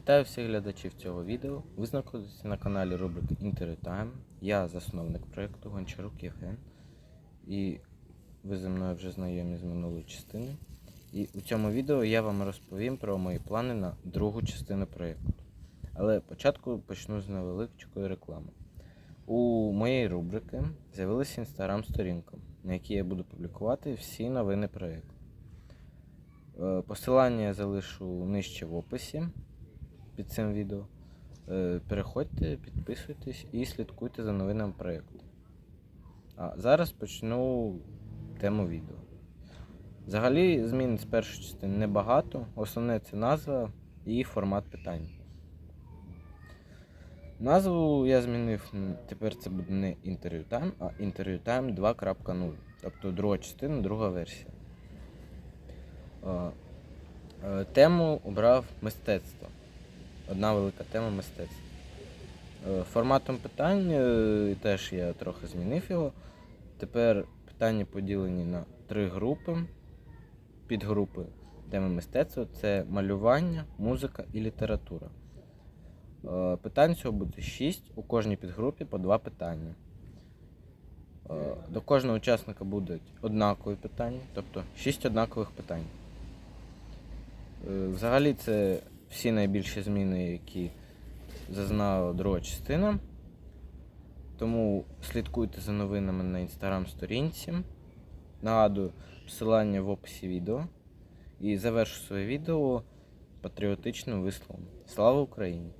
всіх глядачів цього відео. Ви знаходитеся на каналі рубрики Interview Time. Я засновник проєкту Гончарук Євген. І ви зі мною вже знайомі з минулої частини. І у цьому відео я вам розповім про мої плани на другу частину проєкту. Але спочатку почну з невеличкої реклами. У моєї рубрики з'явилася інстаграм-сторінка, на якій я буду публікувати всі новини проєкту. Е, Посилання я залишу нижче в описі під цим відео. Е, Переходьте, підписуйтесь і слідкуйте за новинами проєкту. А зараз почну тему відео. Взагалі, змін з першої частини небагато. Основне це назва і формат питань. Назву я змінив. Тепер це буде не Interview Time, а Interview Time 2.0. Тобто друга частина, друга версія. Е, е, Тему обрав мистецтво. Одна велика тема мистецтва. Е, Форматом питань е, теж я трохи змінив його. Тепер питання поділені на три групи. Підгрупи теми мистецтва це малювання, музика і література. Е, Питань цього буде 6, у кожній підгрупі по два питання. До кожного учасника будуть однакові питання, тобто 6 однакових питань. Взагалі це всі найбільші зміни, які зазнала друга частина. Тому слідкуйте за новинами на інстаграм-сторінці. Нагадую, посилання в описі відео. І завершу своє відео патріотичним висловом. Слава Україні!